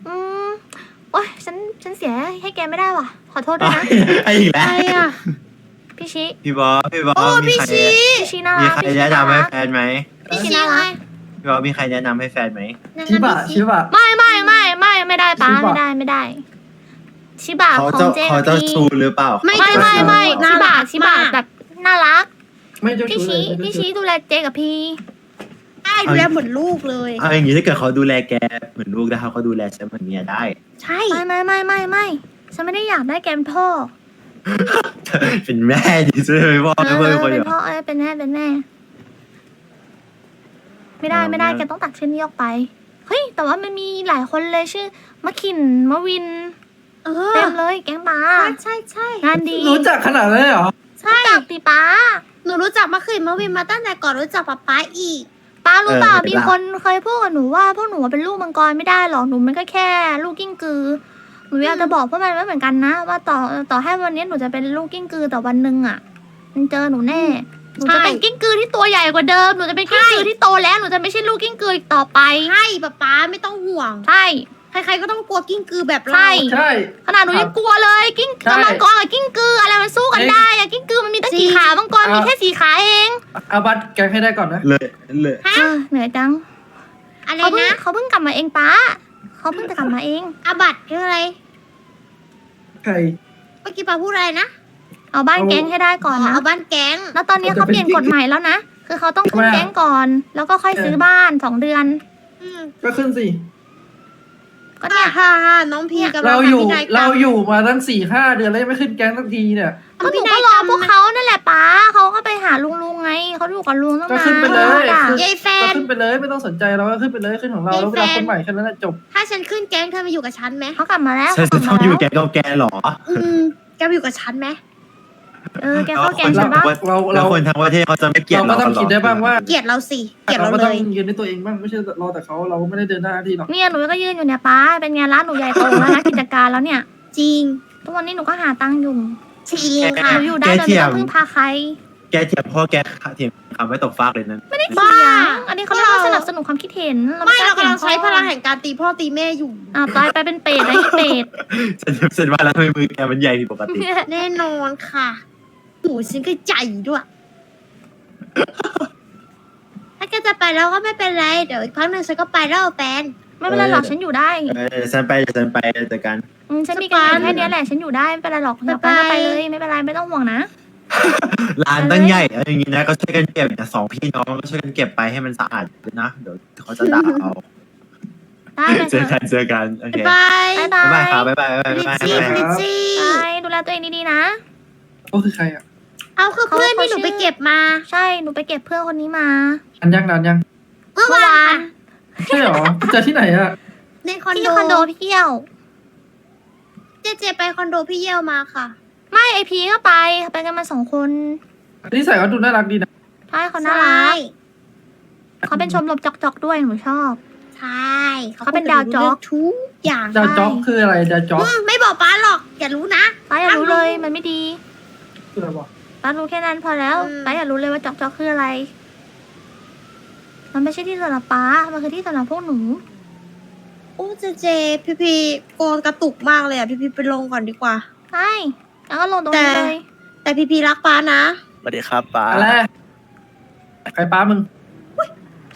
[SPEAKER 2] อืมโอ้ยฉันฉันเสียให้แกไม่ได้ว่ะ ขอโทษด้วยนะ
[SPEAKER 1] ไอ้อีกแล้ว
[SPEAKER 6] ใช่อะ
[SPEAKER 2] พี่ชิ
[SPEAKER 1] พี่บ๊อบพี่บ๊อบ
[SPEAKER 6] โอ้
[SPEAKER 1] มี
[SPEAKER 6] พี่
[SPEAKER 1] ใคร
[SPEAKER 6] ชี
[SPEAKER 2] พี่ชิน่า
[SPEAKER 1] มี
[SPEAKER 2] รัก
[SPEAKER 1] ใคร
[SPEAKER 2] พี่ชิ
[SPEAKER 1] แนะ
[SPEAKER 2] น่านำ
[SPEAKER 1] ให้
[SPEAKER 2] รัก
[SPEAKER 1] แฟนไหม
[SPEAKER 6] พี่ชี
[SPEAKER 2] น่ารั
[SPEAKER 6] ไง
[SPEAKER 2] ก
[SPEAKER 1] พี่บ๊อบมีใครแนะนำให้แฟนไหม
[SPEAKER 8] ชิบะชิบะ
[SPEAKER 2] ไม่ไม่ ไม่ไม่ไม่ได้ป้า
[SPEAKER 8] ชิบะ
[SPEAKER 2] ไม่ได้ไม่ได้ ชิบะ
[SPEAKER 1] เขา
[SPEAKER 2] ขอ
[SPEAKER 1] เจ้าง
[SPEAKER 2] เจ
[SPEAKER 1] เขาเจ้า
[SPEAKER 2] พี
[SPEAKER 1] ชูหรือเปล่า
[SPEAKER 6] ไม่
[SPEAKER 2] ไม่ไม่ไม่
[SPEAKER 6] น่า
[SPEAKER 2] ชิ
[SPEAKER 6] รั
[SPEAKER 2] บะ
[SPEAKER 6] ก
[SPEAKER 2] ชิบะ
[SPEAKER 6] มาก
[SPEAKER 2] แบบน่ารัก
[SPEAKER 8] ไม่เจ้า
[SPEAKER 2] พี่
[SPEAKER 8] ชู้เล
[SPEAKER 2] ชี้
[SPEAKER 8] ยไม่
[SPEAKER 2] พี่
[SPEAKER 8] เจ้าชู้
[SPEAKER 2] ชี้ดูแลเจกับพี่
[SPEAKER 6] ใช่ดูแลเหมือนลูกเลย
[SPEAKER 1] เอาอย่างนี้ถ้าเกิดเขาดูแลแกเหมือนลูกได้เขาก็ดูแลฉันเหมือนเมียได้
[SPEAKER 6] ใช่
[SPEAKER 2] ไม่ไม่ไม่ไม่ไม่ฉันไม่ได้อยากได้แกเป็นพ่อ
[SPEAKER 1] เป็นแม่ดิซื้อไปพ่อ
[SPEAKER 2] เอ
[SPEAKER 1] ไม่เพื่อน
[SPEAKER 2] อ
[SPEAKER 1] คน
[SPEAKER 2] เป็
[SPEAKER 1] เดีย
[SPEAKER 2] น
[SPEAKER 1] ว
[SPEAKER 2] พ่อเอ้ยเป็นแม่เป็นแม่ ไม่ได้ไม่ได้
[SPEAKER 1] เอา
[SPEAKER 2] แกต้องตัดชื่อนี้ออกไปเฮ้ย แต่ว่ามันมีหลายคนเลยชื่อมะขินมะวิน
[SPEAKER 6] เอ
[SPEAKER 2] เต็
[SPEAKER 6] อ
[SPEAKER 2] มเลยแก๊งป้า
[SPEAKER 6] ใช่ใช่
[SPEAKER 2] งานดี
[SPEAKER 8] รู้จักขนาดนั้นเลยเหรอ
[SPEAKER 6] ใช่
[SPEAKER 2] จักตีป้า
[SPEAKER 6] หนูรู้จักมะขืนมะวินมาตั้งแต่ก่อนรู้จักป๊าป๊าอีก
[SPEAKER 2] ป้ารู้เปล่ามีคนเคยพูดกับหนูว่าพวกหนูเป็นลูกมังกรไม่ได้หรอกหนูมันก็แค่ลูกกิ้งกือหนูอยากจะบอกพวกมันไว้เหมือนกันนะ ว่าต่อต่อให้วันนี้หนูจะเป็นลูกกิ้งกือแต่วันหนึ่งอะมันเจอหนูแน่ หนูจะเป็น
[SPEAKER 6] ใช่
[SPEAKER 2] กิ้งกือที่ตัวใหญ่กว่าเดิม หนูจะเป็นกิ้งกือที่โตแล้ว หนูจะไม่ใช่ลูกกิ้งกืออีกต่อไป
[SPEAKER 6] ใช่ป๊าป๊าไม่ต้องห่วง
[SPEAKER 2] ใช่
[SPEAKER 6] ใครๆก็ต้องกลัวกิ้งกือแบบ
[SPEAKER 2] ใช่
[SPEAKER 6] เรา
[SPEAKER 8] ใช่
[SPEAKER 2] ขนาดหนูยังกลัวเลย กิ้ง
[SPEAKER 8] ใช่
[SPEAKER 2] มังกรกับกิ้งกืออะไรมันสู้กันได้อะกิ้งกือมันมีตั้งกี่ขา มังกรมีแค่สี่ขาเอง
[SPEAKER 8] เอาบัตรแกงให้ได้ก่อนนะ
[SPEAKER 1] เลยเลย
[SPEAKER 6] ฮะ
[SPEAKER 2] เออเหนื่อยจัง
[SPEAKER 6] อะไร
[SPEAKER 2] เขาเพิ่ง
[SPEAKER 6] นะ
[SPEAKER 2] เขาเพิ่งกลับมาเองป้าเขาเพิ่งจะกลับมาเอง
[SPEAKER 6] อาบัตคืออะไร
[SPEAKER 8] ใคร
[SPEAKER 6] เมื่อกี้ป๊าพูดอะไรนะ
[SPEAKER 2] เอาบ้าน
[SPEAKER 8] เอา
[SPEAKER 2] แก๊งให้ได้ก่อนนะ
[SPEAKER 6] เอาบ้านแก๊ง
[SPEAKER 2] แล้วตอนนี้เขาเปลี่ยนกฎใหม่แล้วนะ คือเขาต้องขึ้น
[SPEAKER 8] ทำไมอะ
[SPEAKER 2] แก๊งก่อน แล้วก็ค่อยซื้อบ้านสองเดือน
[SPEAKER 6] อืม
[SPEAKER 8] ก็ขึ้นสิ
[SPEAKER 2] ก็เนี่ย
[SPEAKER 6] ฮ่าฮ่าน้องพีกำลัง
[SPEAKER 8] เราอยู่
[SPEAKER 6] ทำพินัยกร
[SPEAKER 8] เรา
[SPEAKER 6] รม
[SPEAKER 8] อยู่มาตั้งสี่ห้าเดือนแล้วยังไม่ขึ้นแก๊งสักทีเนี่ย
[SPEAKER 2] ก็หนู
[SPEAKER 6] ทำพินั
[SPEAKER 2] ก็
[SPEAKER 6] ย
[SPEAKER 2] ร
[SPEAKER 6] ก
[SPEAKER 2] อ
[SPEAKER 6] รรม
[SPEAKER 2] พวกเขานั่นแหละป้าเขาก็ไปหาลุงลุงไงเขาอยู่กับลุงตั้ง
[SPEAKER 8] ก็
[SPEAKER 2] นา
[SPEAKER 8] ขึ้นไปเลย
[SPEAKER 2] นอะ
[SPEAKER 8] ขึ้น
[SPEAKER 6] ยายแฟ
[SPEAKER 8] ก็
[SPEAKER 6] น
[SPEAKER 8] ขึ้นไปเลยไม่ต้องสนใจเราก็ขึ้นไปเลยขึ้นของเรา
[SPEAKER 6] ยาย
[SPEAKER 8] แล้วเวลา
[SPEAKER 6] แฟน
[SPEAKER 8] คนใหม่แค่นั้นแหละจบ
[SPEAKER 6] ถ้าฉันขึ้นแก๊งเธอมาอยู่กับฉันไหม
[SPEAKER 2] เขากลับมาแล้ว
[SPEAKER 1] ฉัน
[SPEAKER 2] เขา
[SPEAKER 1] จะ
[SPEAKER 2] กลับ
[SPEAKER 1] ต้อง
[SPEAKER 2] มา
[SPEAKER 1] อยู่
[SPEAKER 2] แล้ว
[SPEAKER 1] แกกับแกเหรอ
[SPEAKER 6] อืมแกมาอยู่กับฉันไหม
[SPEAKER 2] เออแกเข้าแก๊ง
[SPEAKER 1] แล้
[SPEAKER 2] ใช่
[SPEAKER 1] ว
[SPEAKER 2] ปะ
[SPEAKER 8] เรา
[SPEAKER 1] แล้
[SPEAKER 8] เรา
[SPEAKER 1] วคนทั้งประเทศเขาจะไม่เกลียด
[SPEAKER 8] เราก็
[SPEAKER 1] เรา
[SPEAKER 8] ต้อง
[SPEAKER 1] กันหร
[SPEAKER 8] คิดได้บ้างว่า
[SPEAKER 6] เกลียดเราสิเกลียดเรา
[SPEAKER 8] ก็
[SPEAKER 6] เล
[SPEAKER 8] ต้อง
[SPEAKER 6] ย
[SPEAKER 8] ยืนในตัวเองบ้างไม่ใช่รอแต่เขาเราก็ไม่ได้เดินหน้าที่หรอก
[SPEAKER 2] เนี่ยหนูก็ยืนอยู่เนี่ยป้าเป็นไงร้านหนูใหญ่โตแล้วนะ กิจการแล้วเนี่ย
[SPEAKER 6] จริง
[SPEAKER 2] ทุกวันนี้หนูก็หาตังค์อยู่
[SPEAKER 6] จริง
[SPEAKER 2] ห
[SPEAKER 6] ค่ะ
[SPEAKER 2] นูอยู่ได้โดยไม่ต้องพึ่งพาใคร
[SPEAKER 1] แกเถียงพ่อแกเถียงคำไม่ตกฟากเลยนั้น
[SPEAKER 2] ไม่ได้เถียงอันนี้เขาเรียกว่าสนับสนุนความคิดเห็น
[SPEAKER 6] ไม่เรากำลัง
[SPEAKER 2] ถี
[SPEAKER 6] ใช้
[SPEAKER 2] ย
[SPEAKER 6] พลังแห่งการตีพ่อตีแม่อยู่
[SPEAKER 2] อ่าวตายไปเป็นเป็ดไอ้เป็ด
[SPEAKER 1] ฉันฉันว่าแล้วทำไมมือแกมันใหญ่ผิดปกติ
[SPEAKER 6] แน่นอนค่ะ หนูฉันก็ใจด้วย ถ้าแกจะไปแล้วก็ไม่เป็นไร เดี๋ยวอีกพักหนึ่งฉันก็ไปแล้วเอาแฟน
[SPEAKER 2] ไม่เป็นไรหรอกฉันอยู่ได้
[SPEAKER 1] เออเดี๋ยวฉันไปเดี๋ยวฉันไปเจอกัน
[SPEAKER 2] อืมฉันมีกันอยู่แค่เนี้ยแหละ ฉันอยู่ได้ไม่เป็นไรหรอกอยากไปก็ไปเลยไม่เป็นไรไม่ต้องห่วงนะ
[SPEAKER 1] ร้านตั้งใหญ่เอาอย่างงี้นะก็ช่วยกันเก็บนะสองพี่น้องก็ช่วยกันเก็บไปให้มันสะอาดด้วยนะเดี๋ยวเขาจะด่าเอา
[SPEAKER 2] ได้เลย
[SPEAKER 1] เจอกันเจอกันโอเค
[SPEAKER 6] บาย
[SPEAKER 2] บ๊ายบา
[SPEAKER 1] บ๊ายบาย
[SPEAKER 2] ย
[SPEAKER 1] ครับบ๊ายบายบ๊าย
[SPEAKER 6] ลิ
[SPEAKER 1] บาย
[SPEAKER 6] ซี่
[SPEAKER 1] บ๊ายบาย
[SPEAKER 6] ลิซี่
[SPEAKER 2] บายดูแลตัวเองดีๆนะ
[SPEAKER 8] ก็คือใครอะ
[SPEAKER 6] เอาคือเพื่อนที่หนูไปเก็บมา
[SPEAKER 2] ใช่หนูไปเก็บเพื่อนคนนี้มา
[SPEAKER 8] อันยังนานยัง
[SPEAKER 6] เมื่อวาน
[SPEAKER 8] ใช่เหรอเจอที่ไหนอะ
[SPEAKER 6] ในคอน
[SPEAKER 2] ที่
[SPEAKER 6] โด
[SPEAKER 2] คอนโดพี่เที่ยว
[SPEAKER 6] เจเจไปคอนโดพี่เยี่ยวมาค่ะ
[SPEAKER 2] ไม่ไอพีก็ไปไปกันมาสองคน
[SPEAKER 8] นี่ใส่เขาดูน่ารักดีนะ
[SPEAKER 2] ใช่เขาน่ารักเขาเป็นชมรมจอกๆด้วยหนูชอบ
[SPEAKER 6] ใช่
[SPEAKER 2] เขาเป็นดาวจ๊อก
[SPEAKER 6] ทุกอย่าง
[SPEAKER 8] ดาวจ็อกคืออะไรดาวจ็อก
[SPEAKER 6] อืมไม่บอกป้าหรอกอย่ารู้นะ
[SPEAKER 2] ป้าอย่ารู้เลยมันไม่ดี
[SPEAKER 8] คืออะไรวะ
[SPEAKER 2] ป้ารู้แค่นั้นพอแล้ว
[SPEAKER 6] อืม
[SPEAKER 2] ป้าอย่ารู้เลยว่าจอกๆคืออะไร มันไม่ใช่ที่สำหรับป้า มันคือที่สำหรับพวกหนู
[SPEAKER 6] โอ้เจเจ พี่พีโกนกระตุกมากเลยอะ พี่พีไปลงก่อนดีกว่า
[SPEAKER 2] ใช่แล้วก็ลงตรงนี้
[SPEAKER 6] แต่
[SPEAKER 2] เลย
[SPEAKER 6] แต่พี่พีรักป้านะ
[SPEAKER 9] สวัสดีครับป้า
[SPEAKER 8] อะไรใครป้ามึง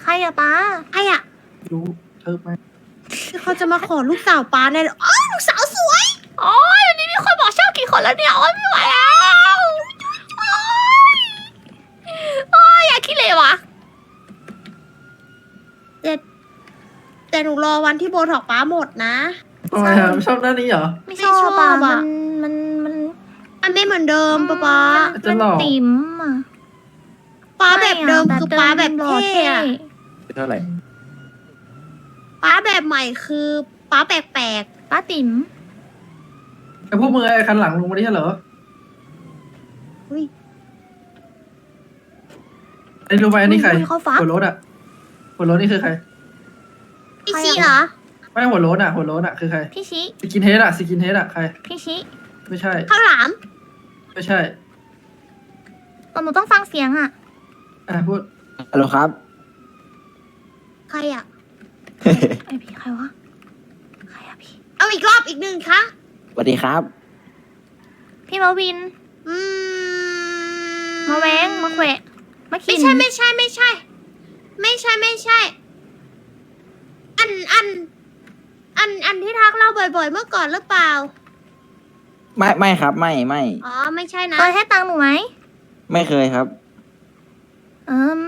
[SPEAKER 2] ใครอะป้า
[SPEAKER 6] ไอ้อะ
[SPEAKER 8] รู้เธอไหม
[SPEAKER 6] คือเขาจะมาขอลูกสาวป้าแน่เลยอ๋อลูกสาวสวย
[SPEAKER 2] โอ้ยวันนี้มีคนบอกชอบกี่คนแล้วเนี่ย โอ้ยไม่ไหวแล้ว ขี้เลยวะ
[SPEAKER 6] แต่แต่หนูรอวันที่โบท็อกป้าหมดนะ
[SPEAKER 8] ทำไมอะชอบหน้านี้เหรอ
[SPEAKER 2] ไม่ชอบอะ
[SPEAKER 6] ไม่ชอบ
[SPEAKER 2] มั
[SPEAKER 6] อะ
[SPEAKER 2] นมัน มัน
[SPEAKER 6] มันไม่เหมือนเดิมป้าป้า
[SPEAKER 8] จะหลอก
[SPEAKER 2] ติ๋มอะ
[SPEAKER 6] ป้าแบบเดิม
[SPEAKER 2] ใช่ะ
[SPEAKER 6] คือป้าแบบ
[SPEAKER 2] หล่อ
[SPEAKER 6] เท่อะ
[SPEAKER 4] เท่าไหร่
[SPEAKER 6] ป้าแบบใหม่คือป้าแปลก
[SPEAKER 2] ป้าติ๋ม
[SPEAKER 8] ไอพวกมึงไอคันหลังลงมาดิเหรอ
[SPEAKER 6] ๆอุ้ย
[SPEAKER 8] ไอรู้ไหมอันนี้ใคร
[SPEAKER 2] อุ๊ยเขาฟ้า
[SPEAKER 8] หัวรถอะหัวรถนี่คือใคร
[SPEAKER 6] พี่ซีเหรอ
[SPEAKER 8] ไม่หัวรถอะหัวรถอะคือใคร
[SPEAKER 2] พี่ชิ
[SPEAKER 8] สกินเฮดอะสกินเฮดอะใคร
[SPEAKER 2] พี่ชิ
[SPEAKER 8] ไม่ใช่
[SPEAKER 6] ข้าวหลาม
[SPEAKER 8] ไม่ใช่
[SPEAKER 2] หนูต้องฟังเสียงอะ
[SPEAKER 8] อะพูด
[SPEAKER 7] ฮัลโหลครับ
[SPEAKER 6] ใครอะ
[SPEAKER 2] ไอพี่ใครวะ ใครอะพี่
[SPEAKER 6] เอาอีกรอบอีกหนึ่งคะ
[SPEAKER 7] สวัสดีครับ
[SPEAKER 2] พี่มาวิน
[SPEAKER 6] อืม
[SPEAKER 2] มาแวงมาแขวะ มาขิ
[SPEAKER 6] ไม่
[SPEAKER 2] น
[SPEAKER 6] ใช่ไม่ใช่ไม่ใช่ ไม่ใช่ไม่ใช่ อันอัน อันอันที่ทักเราบ่อยๆ เมื่อก่อนหรือเปล่า
[SPEAKER 7] ไม่ไม่ครับ ไม่ไม่
[SPEAKER 6] อ๋อไม่ใช่นะ
[SPEAKER 2] เคยให้ตังค์หนูไหม
[SPEAKER 7] ไม่เคยครับ
[SPEAKER 2] เอิม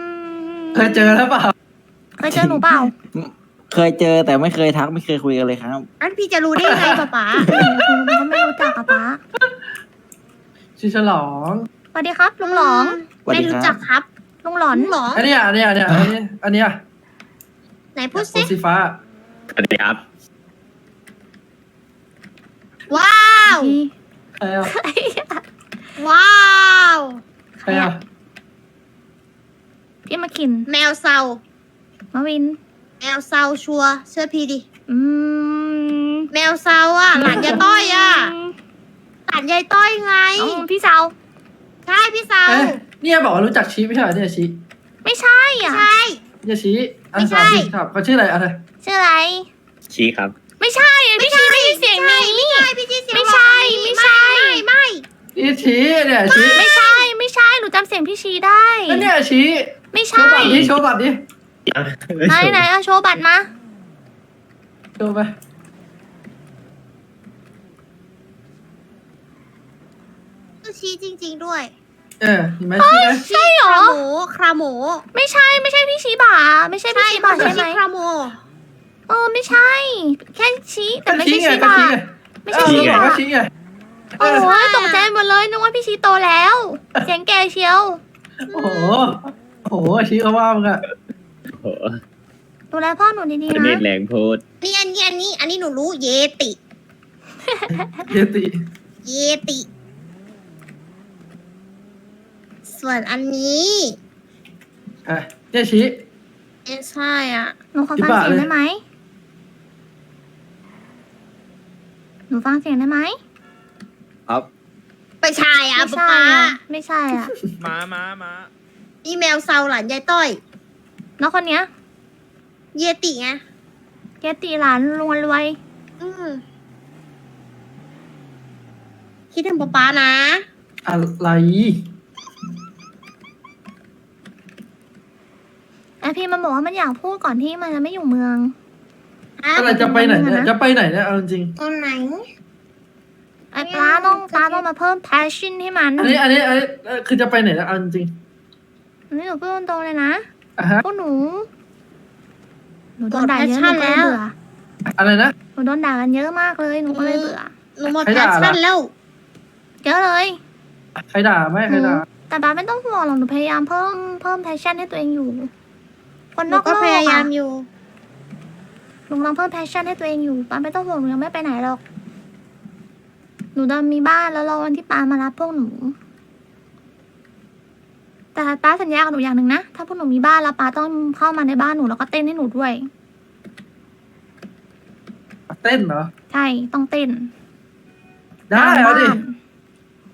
[SPEAKER 8] เคยเจอแล้วเปล่า
[SPEAKER 2] เคยเจอหนูเปล่า
[SPEAKER 7] เคยเจอแต่ไม่เคยทักไม่เคยคุยกันเลยครับ
[SPEAKER 6] อันพี่จะรู้ได้ยังไงป๊าป๊า
[SPEAKER 2] หนูก็ไม่รู้จักอะป้า
[SPEAKER 8] ชื่อฉลอง
[SPEAKER 2] สวัสดีครับลุงหลอง
[SPEAKER 7] สวัส
[SPEAKER 6] ไม่
[SPEAKER 7] ดีครับ
[SPEAKER 6] รู้จักครับ
[SPEAKER 2] ลุงหลอน
[SPEAKER 6] หลอง
[SPEAKER 8] อันเนี้ยอันเนี้ยอันเนี้ยอันเนี้ยอันเนี้ย
[SPEAKER 6] ไหนพูด
[SPEAKER 8] ค
[SPEAKER 6] สิ
[SPEAKER 8] นสีฟ้า
[SPEAKER 4] สวัสดีครับ
[SPEAKER 6] ว้าว
[SPEAKER 2] พี่
[SPEAKER 8] ใครอะ
[SPEAKER 6] ว้าว
[SPEAKER 8] ใครอะ
[SPEAKER 2] พี่มาขิน
[SPEAKER 6] แมวเซา
[SPEAKER 2] มาวิน
[SPEAKER 6] แมวเซาชัวร์เชื่อพี่ดิ
[SPEAKER 2] อืม
[SPEAKER 6] แมวเซาอะ หลานยายต้อยอะ หลานยายต้อยไง
[SPEAKER 2] เอาพี่สาว
[SPEAKER 6] ใช่พี่เซา
[SPEAKER 8] เอ๊ะ เนี่ยบอกว่ารู้จักชีไม่ใช่เหรอเนี่ยชี
[SPEAKER 2] ไม่ใช่อะ
[SPEAKER 6] ใช่
[SPEAKER 8] เนี่ยชีอัน
[SPEAKER 6] ไม่ใช่
[SPEAKER 8] สามสิบครับเขาชื่ออะไรอะไร
[SPEAKER 2] ชื่ออะไร
[SPEAKER 4] ชี้ครับ
[SPEAKER 2] ไม่ใช่อะพี่ชีไม่ใช่เสียงนี้
[SPEAKER 6] ไม่ใช่พี่จีเสียง
[SPEAKER 2] ไม่ใช่
[SPEAKER 6] หวาน
[SPEAKER 2] ไม่ใช่
[SPEAKER 6] ไม่ไม่
[SPEAKER 8] นี่ชีเนี่ยชี
[SPEAKER 2] ไม่ใช่ ไม่ใช่ หนูจำเสียงพี่ชีได้
[SPEAKER 8] แล้วเนี่ยชี
[SPEAKER 2] ไม่
[SPEAKER 8] โช
[SPEAKER 2] ใช่
[SPEAKER 8] ว์บัตรดิโชว์บัตรดิ
[SPEAKER 2] ไหนไหนเอาโชว์บัตรมา
[SPEAKER 8] โชว์ไป
[SPEAKER 6] ชื่อชี้จริง ๆด้วย
[SPEAKER 8] เออเห็นไหมชีไหม
[SPEAKER 2] ใช่เหร
[SPEAKER 6] ค
[SPEAKER 2] อ
[SPEAKER 6] ราโหมคราโหม
[SPEAKER 2] ไม่ใช่ไม่ใช่พี่ชีบาไม่ใช่พี่ชีบา
[SPEAKER 6] มัน
[SPEAKER 2] ใช่
[SPEAKER 6] คือ
[SPEAKER 2] ไหม
[SPEAKER 6] คราโหม
[SPEAKER 2] เออไม่ใช่ แค่ชีแต่ไม่
[SPEAKER 8] ก็
[SPEAKER 2] ใช่
[SPEAKER 8] ไง
[SPEAKER 2] ชี
[SPEAKER 8] ก็
[SPEAKER 2] บา
[SPEAKER 8] ชี้ไง
[SPEAKER 2] ไม่ใช่ชี
[SPEAKER 8] เออบาก็ชี้ไง
[SPEAKER 2] โอ้ยตกใจหมดเลยนึกว่าพี่ชีโตแล้ว เสียงแก่เชียว
[SPEAKER 8] โอ้โหโอ้โหชี้เขาว่ามึงอะ
[SPEAKER 4] โอ้โห
[SPEAKER 2] ดูแลพ่อหนูดีๆ
[SPEAKER 4] เน็
[SPEAKER 2] นะ
[SPEAKER 4] ตแรงพูด
[SPEAKER 6] นี่อันนี้อันนี้อันนี้หนูรู้เยติ
[SPEAKER 8] เยติ
[SPEAKER 6] เยติ ส่วนอันนี้
[SPEAKER 8] อะเนี่ยชี้
[SPEAKER 6] ไม่ใช่อะ
[SPEAKER 2] หนูขอฟังเสียงได้ไหมหนูฟังเสียงได้ไหม
[SPEAKER 7] ครับ
[SPEAKER 6] ไม่ใช่อะ
[SPEAKER 2] ไม่
[SPEAKER 6] ป๊า
[SPEAKER 2] ใช่
[SPEAKER 6] ป๊า
[SPEAKER 2] อะไม่ใช่อะ
[SPEAKER 9] มามามา
[SPEAKER 6] อีเมลเซาหลานยายต้อย
[SPEAKER 2] น้องคนเนี้ย
[SPEAKER 6] เยติไง
[SPEAKER 2] เกติหลานลุงรวย
[SPEAKER 6] อืมคิดถึงป๊าป๊านะ
[SPEAKER 8] อะไร
[SPEAKER 2] อพีมันบอกว่ามันอยากพูดก่อนที่มันจะไม่อยู่เมือง
[SPEAKER 8] อะไรจะไปไหนเนี่ยจะไปไหนเนี่ยเอาจริง
[SPEAKER 6] ตอนไหน
[SPEAKER 2] ไอปลาต้องปลาต้องมาเพิ่ม passion ให้มัน
[SPEAKER 8] ๆอันนี้อันนี้อันนี้เอ่อคือจะไปไหนเนี่ยเอาจริง
[SPEAKER 2] อันนี้หนูพูดตรงๆเลยนะ
[SPEAKER 8] ๆอะฮะ
[SPEAKER 2] พวกหนูหนูโดนด่าเยอะหนูก็เลยเบื่อ
[SPEAKER 8] อะไรนะ
[SPEAKER 2] หนูโดนด่ากันเยอะมากเลยหนูก็เลยเบื่อ
[SPEAKER 6] หนูหมด
[SPEAKER 8] ใคร
[SPEAKER 6] แพ
[SPEAKER 8] ด่า
[SPEAKER 6] ชชั่น
[SPEAKER 8] ล่ะ
[SPEAKER 6] แล้ว
[SPEAKER 2] เยอะเลย
[SPEAKER 8] ใครด่าไหมใครด่า
[SPEAKER 2] แต่ปาไม่ต้องห่วงหรอกหนูพยายามเพิ่มเพิ่ม passion ให้ตัวเองอยู่ คน
[SPEAKER 6] ห
[SPEAKER 2] น
[SPEAKER 6] นู
[SPEAKER 2] อก
[SPEAKER 6] ก็
[SPEAKER 2] โลก
[SPEAKER 6] พยายา
[SPEAKER 2] อะ
[SPEAKER 6] มอยู่
[SPEAKER 2] หนูกำลังเพิ่ม passion ให้ตัวเองอยู่ปาไม่ต้องห่วงหนูยังไม่ไปไหนหรอก หนูจะมีบ้านแล้วรอวันที่ปามารับพวกหนู แต่ป้าสัญญากับหนูอย่างหนึ่งนะ ถ้าพวกหนูมีบ้านแล้วป้าต้องเข้ามาในบ้านหนูแล้วก็เต้นให้หนูด้วย
[SPEAKER 8] เต้นเหรอ
[SPEAKER 2] ใช่ ต้องเต้น
[SPEAKER 8] ได้
[SPEAKER 2] ตาม
[SPEAKER 8] เอาดิ
[SPEAKER 2] บ้าน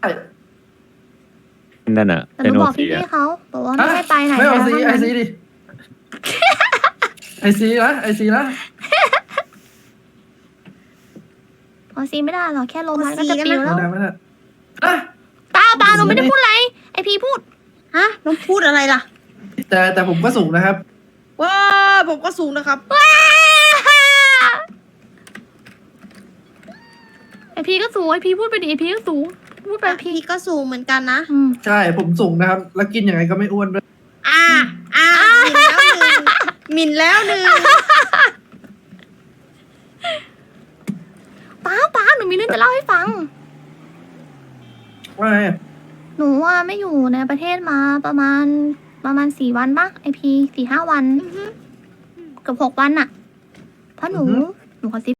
[SPEAKER 8] ได้
[SPEAKER 4] นั่นอะ
[SPEAKER 2] แต่หนูบอกพี่ๆเขาบอกว่าไม่ให้ไปไหน
[SPEAKER 8] ไม่เอา
[SPEAKER 2] แล้ว
[SPEAKER 8] ซี
[SPEAKER 2] ทั้ง
[SPEAKER 8] ไอ
[SPEAKER 2] นั้น
[SPEAKER 8] ซีดิ ไอซีนะไอซีนะ
[SPEAKER 2] พอซีไม่ได้หรอกแค่ลมมันก็จะปิว
[SPEAKER 8] ไม่
[SPEAKER 2] แล้ว
[SPEAKER 8] ได้ไม่ได้อะ
[SPEAKER 2] ป้าป้าหนูไม่ได้พูดอะไร ไอพีพูด
[SPEAKER 6] ฮะน้องพูดอะไรล่ะ
[SPEAKER 8] แต่แต่ผมก็สูงนะครับ
[SPEAKER 6] ว้าผมก็สูงนะครับ
[SPEAKER 2] ไอพีก็สูงไอพีพูดไปดิไอพีก็สูงพูดไปพี
[SPEAKER 6] พี่ก็สูงเหมือนกันนะ
[SPEAKER 2] อืม
[SPEAKER 8] ใช่ผมสูงนะครับ แล้วกินยังไงก็ไม่อ้วนด้วย
[SPEAKER 6] อ่า อ่าหมิ่นแล้วหนึ่ง หมิ่นแล้วหนึ่ง
[SPEAKER 2] ป้าป้าหนูมีเรื่องจะเล่าให้ฟัง
[SPEAKER 8] ว่าไง
[SPEAKER 2] หนูว่าไม่อยู่ในประเทศมาประมาณประมาณสี่วันปะไอพีสี่ห้าวัน เกือบหกวันอะเพราะหนู หนูขอซิ